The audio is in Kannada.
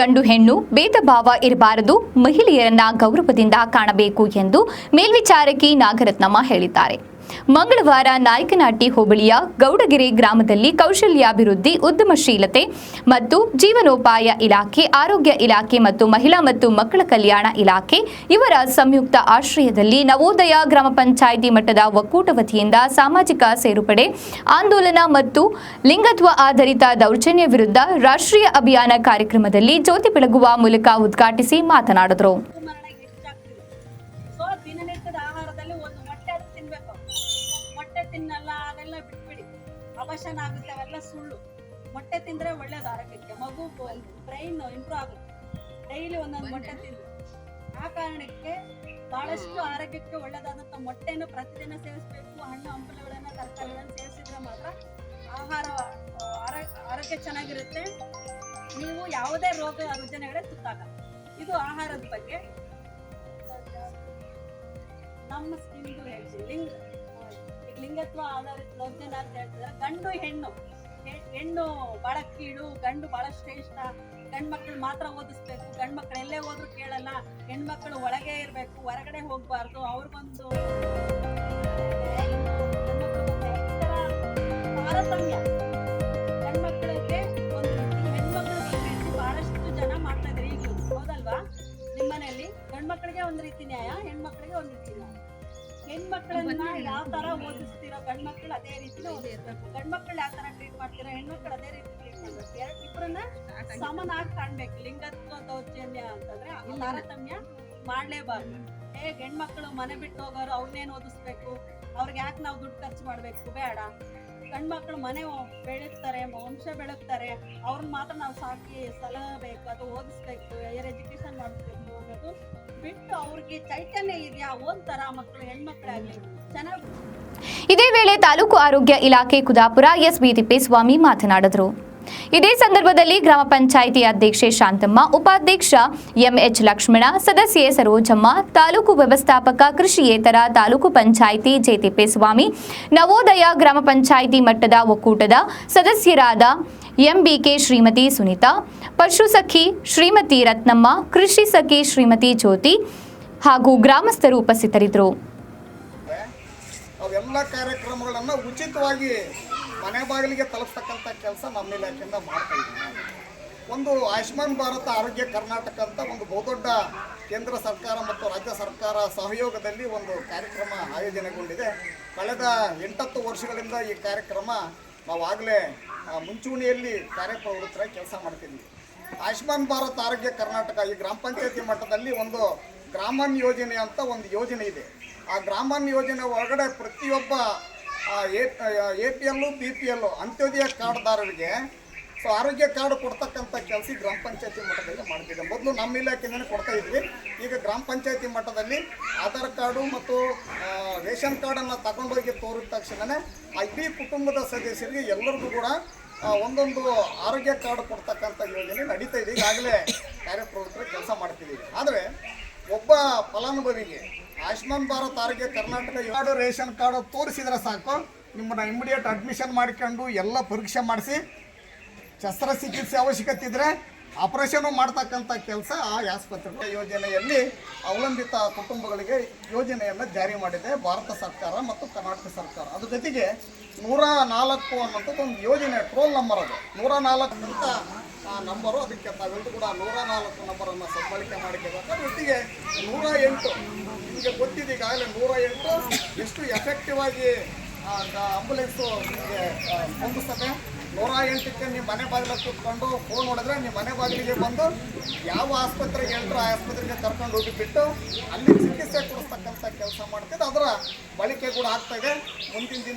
ಗಂಡು ಹೆಣ್ಣು ಭೇದ ಭಾವ ಇರಬಾರದು ಮಹಿಳೆಯರನ್ನ ಗೌರವದಿಂದ ಕಾಣಬೇಕು ಎಂದು ಮೇಲ್ವಿಚಾರಕಿ ನಾಗರತ್ನಮ್ಮ ಹೇಳಿದ್ದಾರೆ. ಮಂಗಳವಾರ ನಾಯಕನಹಟ್ಟಿ ಹೋಬಳಿಯ ಗೌಡಗೆರೆ ಗ್ರಾಮದಲ್ಲಿ ಕೌಶಲ್ಯಾಭಿವೃದ್ಧಿ, ಉದ್ಯಮಶೀಲತೆ ಮತ್ತು ಜೀವನೋಪಾಯ ಇಲಾಖೆ, ಆರೋಗ್ಯ ಇಲಾಖೆ ಮತ್ತು ಮಹಿಳಾ ಮತ್ತು ಮಕ್ಕಳ ಕಲ್ಯಾಣ ಇಲಾಖೆ ಇವರ ಸಂಯುಕ್ತ ಆಶ್ರಯದಲ್ಲಿ ನವೋದಯ ಗ್ರಾಮ ಪಂಚಾಯಿತಿ ಮಟ್ಟದ ಒಕ್ಕೂಟ ವತಿಯಿಂದ ಸಾಮಾಜಿಕ ಸೇರ್ಪಡೆ, ಆಂದೋಲನ ಮತ್ತು ಲಿಂಗತ್ವ ಆಧಾರಿತ ದೌರ್ಜನ್ಯ ವಿರುದ್ಧ ರಾಷ್ಟ್ರೀಯ ಅಭಿಯಾನ ಕಾರ್ಯಕ್ರಮದಲ್ಲಿ ಜ್ಯೋತಿ ಬೆಳಗುವ ಮೂಲಕ ಉದ್ಘಾಟಿಸಿ ಮಾತನಾಡಿದರು. ಅವಶನ ಆಗುತ್ತೆ ಅವೆಲ್ಲ ಸುಳ್ಳು. ಮೊಟ್ಟೆ ತಿಂದ್ರೆ ಒಳ್ಳೇದು ಆರೋಗ್ಯಕ್ಕೆ. ಮಗು ಬ್ರೈನ್ ಇಂಪ್ರೂವ್ ಆಗುತ್ತೆ. ಡೈಲಿ ಒಂದೊಂದು ಮೊಟ್ಟೆ ತಿಂದು ಆ ಕಾರಣಕ್ಕೆ ಬಹಳಷ್ಟು ಆರೋಗ್ಯಕ್ಕೆ ಒಳ್ಳೇದಾದಂತ ಮೊಟ್ಟೆನ ಪ್ರತಿದಿನ ಸೇವಿಸಬೇಕು ಹಣ್ಣು ಹಂಪಲುಗಳನ್ನ ತರಕಾರಿಗಳನ್ನ ಸೇವಿಸಿದ್ರೆ ಮಾತ್ರ ಆಹಾರ ಆರೋಗ್ಯ ಚೆನ್ನಾಗಿರುತ್ತೆ. ನೀವು ಯಾವುದೇ ರೋಗ ರುಜನೆಗಳೇ ತುತ್ತಾಗ. ಇದು ಆಹಾರದ ಬಗ್ಗೆ. ನಮ್ಮ ಸ್ಕಿನ್ ಹೇಳ್ತೀವಿ ಲಿಂಗ ಲಿಂಗತ್ವ ಆಧಾರಿತ ಲಗ್ನ ಅಂತ ಹೇಳ್ತಿದ್ರೆ ಗಂಡು ಹೆಣ್ಣು. ಹೆಣ್ಣು ಬಹಳ ಕೀಳು, ಗಂಡು ಬಹಳ ಶ್ರೇಷ್ಠ. ಗಂಡು ಮಕ್ಕಳು ಮಾತ್ರ ಓದಿಸ್ಬೇಕು. ಗಂಡು ಮಕ್ಕಳು ಎಲ್ಲೇ ಹೋದ್ರು ಕೇಳಲ್ಲ. ಹೆಣ್ಮಕ್ಳು ಒಳಗೆ ಇರಬೇಕು, ಹೊರಗಡೆ ಹೋಗಬಾರ್ದು. ಅವ್ರಿಗೊಂದು ತಾರತಮ್ಯ. ಗಂಡ್ಮಕ್ಳಿಗೆ ಒಂದು ಹೆಣ್ಮಕ್ಳಿಗೆ ಬಹಳಷ್ಟು ಜನ ಈಗಲೂ. ಹೌದಲ್ವಾ? ನಿಮ್ಮನೆಯಲ್ಲಿ ಗಂಡ್ಮಕ್ಳಿಗೆ ಒಂದು ರೀತಿ ನ್ಯಾಯ ಹೆಣ್ಮಕ್ಳಿಗೆ ಒಂದು ರೀತಿ ನ್ಯಾಯ. ಹೆಣ್ಮಕ್ಳನ್ನ ಯಾವ ತರ ಓದಿಸ್ತೀರೋ ಗಂಡ್ಮಕ್ಳು ಅದೇ ರೀತಿನೇ ಓದಿಸ್ಬೇಕು. ಗಂಡ್ಮಕ್ಳು ಯಾವ ತರ ಟ್ರೀಟ್ ಮಾಡ್ತೀರೋ ಹೆಣ್ಮಕ್ಳು ಅದೇ ರೀತಿ ಟ್ರೀಟ್ ಮಾಡ್ಬೇಕು. ಎರಡು ಇಬ್ಬರನ್ನ ಸಮನಾಗಿ ಕಾಣ್ಬೇಕು. ಲಿಂಗತ್ವ ದೌರ್ಜನ್ಯ ಅಂತಂದ್ರೆ ತಾರತಮ್ಯ ಮಾಡ್ಲೇಬಾರ್ದು. ಹೇ ಗಂಡ್ಮಕ್ಳು ಮನೆ ಬಿಟ್ಟು ಹೋಗೋರು ಅವ್ರನ್ನೇನು ಓದಿಸ್ಬೇಕು? ಅವ್ರಿಗೆ ಯಾಕೆ ನಾವು ದುಡ್ಡು ಖರ್ಚು ಮಾಡ್ಬೇಕು? ಬೇಡ. ಗಂಡ್ಮಕ್ಳು ಮನೆ ಬೆಳಗ್ತಾರೆ ವಂಶ ಬೆಳಗ್ತಾರೆ. ಅವ್ರನ್ನ ಮಾತ್ರ ನಾವು ಸಾಕಿ ಸಲಹಬೇಕು ಅದು ಓದಿಸ್ಬೇಕು ಹೈಯರ್ ಎಜುಕೇಶನ್ ಮಾಡಿಸ್ಬೇಕು. ಅನ್ನೋದು ಬಿಟ್ಟು ಅವ್ರಿಗೆ ಚೈತನ್ಯ ಇದೆಯಾ ಓದ್ತಾರ ಮಕ್ಕಳು, ಹೆಣ್ಮಕ್ಳಾಗಿ ಚೆನ್ನಾಗಿ ಇದೇ ವೇಳೆ ತಾಲೂಕು ಆರೋಗ್ಯ ಇಲಾಖೆ ಕುದಾಪುರ ಎಸ್ ಬಿ ತಿಪ್ಪೇಸ್ವಾಮಿ ಮಾತನಾಡಿದರು. ಇದೇ ಸಂದರ್ಭದಲ್ಲಿ ಗ್ರಾಮ ಪಂಚಾಯಿತಿ ಅಧ್ಯಕ್ಷೆ ಶಾಂತಮ್ಮ, ಉಪಾಧ್ಯಕ್ಷ ಎಂಎಚ್ ಲಕ್ಷ್ಮಣ, ಸದಸ್ಯೆ ಸರೋಜಮ್ಮ, ತಾಲೂಕು ವ್ಯವಸ್ಥಾಪಕ ಕೃಷಿಯೇತರ, ತಾಲೂಕು ಪಂಚಾಯಿತಿ ಜೆತಿಪ್ಪೇಸ್ವಾಮಿ ನವೋದಯ ಗ್ರಾಮ ಪಂಚಾಯಿತಿ ಮಟ್ಟದ ಒಕ್ಕೂಟದ ಸದಸ್ಯರಾದ ಎಂಬಿಕೆ ಶ್ರೀಮತಿ ಸುನೀತಾ ಪಶುಸಖಿ ಶ್ರೀಮತಿ ರತ್ನಮ್ಮ, ಕೃಷಿ ಸಖಿ ಶ್ರೀಮತಿ ಜ್ಯೋತಿ ಹಾಗೂ ಗ್ರಾಮಸ್ಥರು ಉಪಸ್ಥಿತರಿದ್ದರು. ಅವೆಲ್ಲ ಕಾರ್ಯಕ್ರಮಗಳನ್ನು ಉಚಿತವಾಗಿ ಮನೆ ಬಾಗಿಲಿಗೆ ತಲುಪಿಸ್ತಕ್ಕಂಥ ಕೆಲಸ ನಮ್ಮ ಇಲಾಖೆಯಿಂದ ಮಾಡ್ತಾ ಇದ್ದೀವಿ. ಒಂದು ಆಯುಷ್ಮಾನ್ ಭಾರತ ಆರೋಗ್ಯ ಕರ್ನಾಟಕ ಅಂತ ಒಂದು ಬಹುದೊಡ್ಡ ಕೇಂದ್ರ ಸರ್ಕಾರ ಮತ್ತು ರಾಜ್ಯ ಸರ್ಕಾರ ಸಹಯೋಗದಲ್ಲಿ ಒಂದು ಕಾರ್ಯಕ್ರಮ ಆಯೋಜನೆಗೊಂಡಿದೆ. ಕಳೆದ ಎಂಟತ್ತು ವರ್ಷಗಳಿಂದ ಈ ಕಾರ್ಯಕ್ರಮ ನಾವು ಆಗಲೇ ಮುಂಚೂಣಿಯಲ್ಲಿ ಕಾರ್ಯಪ್ರವೃತ್ತರ ಕೆಲಸ ಮಾಡ್ತಿದ್ವಿ. ಆಯುಷ್ಮಾನ್ ಭಾರತ್ ಆರೋಗ್ಯ ಕರ್ನಾಟಕ ಈ ಗ್ರಾಮ ಪಂಚಾಯತಿ ಮಟ್ಟದಲ್ಲಿ ಒಂದು ಗ್ರಾಮನ್ ಯೋಜನೆ ಅಂತ ಒಂದು ಯೋಜನೆ ಇದೆ. ಆ ಗ್ರಾಮನ್ ಯೋಜನೆ ಒಳಗಡೆ ಪ್ರತಿಯೊಬ್ಬ A P L B P L Antyodaya ಕಾರ್ಡ್ದಾರರಿಗೆ so ಆರೋಗ್ಯ ಕಾರ್ಡ್ ಕೊಡ್ತಕ್ಕಂಥ ಕೆಲಸ ಗ್ರಾಮ ಪಂಚಾಯತಿ ಮಟ್ಟದಲ್ಲಿ ಮಾಡ್ತಿದ್ದೆ ಮೊದಲು ನಮ್ಮ ಇಲಾಖೆಯಿಂದಲೇ ಕೊಡ್ತಾ ಇದ್ವಿ. ಈಗ ಗ್ರಾಮ ಪಂಚಾಯತಿ ಮಟ್ಟದಲ್ಲಿ ಆಧಾರ್ ಕಾರ್ಡು ಮತ್ತು ರೇಷನ್ ಕಾರ್ಡನ್ನು ತಗೊಂಡೋಗಿ ತೋರಿದ ತಕ್ಷಣವೇ ಆ ಇಡೀ ಕುಟುಂಬದ ಸದಸ್ಯರಿಗೆ ಎಲ್ಲರಿಗೂ ಕೂಡ ಒಂದೊಂದು ಆರೋಗ್ಯ ಕಾರ್ಡ್ ಕೊಡ್ತಕ್ಕಂಥ ಯೋಜನೆ ನಡೀತಾ ಇದೆ. ಈಗಾಗಲೇ ಕಾರ್ಯಪ್ರವೃತ್ತರು ಕೆಲಸ ಮಾಡ್ತಿದ್ದೀವಿ ಆದರೆ ಒಬ್ಬ ಫಲಾನುಭವಿಗೆ ಆಯುಷ್ಮಾನ್ ಭಾರತ್ ಆರೋಗ್ಯ ಕರ್ನಾಟಕ ಕಾರ್ಡು ರೇಷನ್ ಕಾರ್ಡು ತೋರಿಸಿದ್ರೆ ಸಾಕು. ನಿಮ್ಮನ್ನ ಇಮಿಡಿಯೇಟ್ ಅಡ್ಮಿಷನ್ ಮಾಡ್ಕೊಂಡು ಎಲ್ಲ ಪರೀಕ್ಷೆ ಮಾಡಿಸಿ ಶಸ್ತ್ರಚಿಕಿತ್ಸೆ ಅವಶ್ಯಕತೆ ಇದ್ರೆ ಆಪರೇಷನು ಮಾಡ್ತಕ್ಕಂಥ ಕೆಲಸ ಆ ಆಸ್ಪತ್ರೆ ಯೋಜನೆಯಲ್ಲಿ ಅವಲಂಬಿತ ಕುಟುಂಬಗಳಿಗೆ ಯೋಜನೆಯನ್ನು ಜಾರಿ ಮಾಡಿದೆ ಭಾರತ ಸರ್ಕಾರ ಮತ್ತು ಕರ್ನಾಟಕ ಸರ್ಕಾರ. ಅದ್ರ ಜೊತೆಗೆ ನೂರ ನಾಲ್ಕು ಅನ್ನೋಂಥದ್ದು ಒಂದು ಯೋಜನೆ ಟ್ರೋಲ್ ನಂಬರ್ ಅದು. ನೂರ ನಾಲ್ಕು ಅಂತ ಆ ನಂಬರು ಅದಕ್ಕೆ ತಾವೆಲ್ಲರೂ ಕೂಡ ನೂರ ನಾಲ್ಕು ನಂಬರನ್ನು ಸದ್ಬಳಕೆ ಮಾಡಿಕೋಬೇಕು ಅದ್ರ ಜೊತೆಗೆ ನೂರ ಎಂಟು ನಿಮಗೆ ಗೊತ್ತಿದೆ ಈಗಾಗಲೇ ನೂರ ಎಂಟು ಎಷ್ಟು ಎಫೆಕ್ಟಿವ್ ಆಗಿ ಆಂಬುಲೆನ್ಸು ನಿಮಗೆ ಹೊಂದಿಸ್ತದೆ ನೂರ ಎಂಟಕ್ಕೆ ನಿಮ್ಮ ಮನೆ ಬಾಗಿಲ ಕೂತ್ಕೊಂಡು ಫೋನ್ ನೋಡಿದ್ರೆ ನಿಮ್ಮ ಮನೆ ಬಾಗಿಲಿಗೆ ಬಂದು ಯಾವ ಆಸ್ಪತ್ರೆಗೆ ಹೇಳ್ತಾರೋ ಆ ಆಸ್ಪತ್ರೆಗೆ ಕರ್ಕೊಂಡು ಹೋಗಿ ಬಿಟ್ಟು ಅಲ್ಲಿ ಚಿಕಿತ್ಸೆ ಕೊಡಿಸ್ತಕ್ಕಂಥ ಕೆಲಸ ಮಾಡ್ತಿದ್ದು. ಅದರ ಬಳಕೆ ಕೂಡ ಆಗ್ತಾ ಇದೆ. ಮುಂದಿನ ದಿನ